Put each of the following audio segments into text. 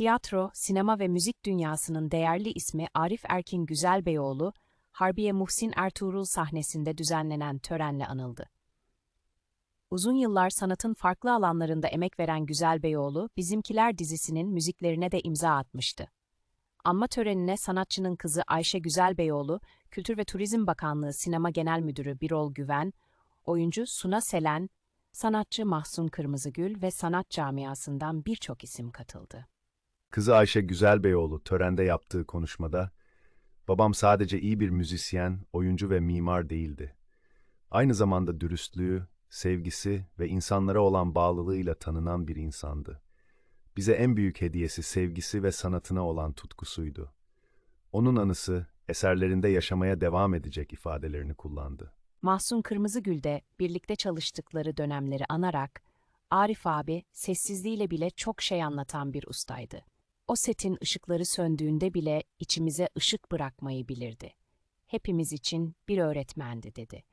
Tiyatro, sinema ve müzik dünyasının değerli ismi Arif Erkin Güzelbeyoğlu, Harbiye Muhsin Ertuğrul sahnesinde düzenlenen törenle anıldı. Uzun yıllar sanatın farklı alanlarında emek veren Güzelbeyoğlu, Bizimkiler dizisinin müziklerine de imza atmıştı. Anma törenine sanatçının kızı Ayşe Güzelbeyoğlu, Kültür ve Turizm Bakanlığı Sinema Genel Müdürü Birol Güven, oyuncu Suna Selen, sanatçı Mahsun Kırmızıgül ve sanat camiasından birçok isim katıldı. Kızı Ayşe Güzelbeyoğlu törende yaptığı konuşmada, babam sadece iyi bir müzisyen, oyuncu ve mimar değildi. Aynı zamanda dürüstlüğü, sevgisi ve insanlara olan bağlılığıyla tanınan bir insandı. Bize en büyük hediyesi sevgisi ve sanatına olan tutkusuydu. Onun anısı, eserlerinde yaşamaya devam edecek ifadelerini kullandı. Mahsun Kırmızıgül de birlikte çalıştıkları dönemleri anarak, Arif abi sessizliğiyle bile çok şey anlatan bir ustaydı. O setin ışıkları söndüğünde bile içimize ışık bırakmayı bilirdi. Hepimiz için bir öğretmendi dedi.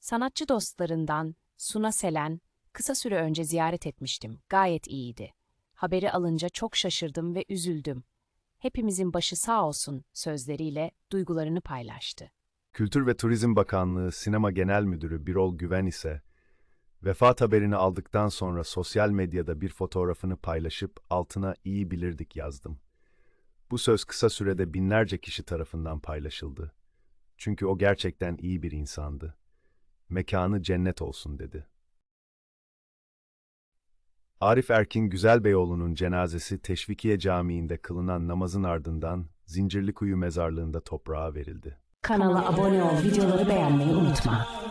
Sanatçı dostlarından Suna Selen, kısa süre önce ziyaret etmiştim, gayet iyiydi. Haberi alınca çok şaşırdım ve üzüldüm. Hepimizin başı sağ olsun sözleriyle duygularını paylaştı. Kültür ve Turizm Bakanlığı Sinema Genel Müdürü Birol Güven ise, vefat haberini aldıktan sonra sosyal medyada bir fotoğrafını paylaşıp altına iyi bilirdik yazdım. Bu söz kısa sürede binlerce kişi tarafından paylaşıldı. Çünkü o gerçekten iyi bir insandı. Mekanı cennet olsun dedi. Arif Erkin Güzelbeyoğlu'nun cenazesi Teşvikiye Camii'nde kılınan namazın ardından Zincirlikuyu mezarlığında toprağa verildi. Kanala abone ol, videoları beğenmeyi unutma.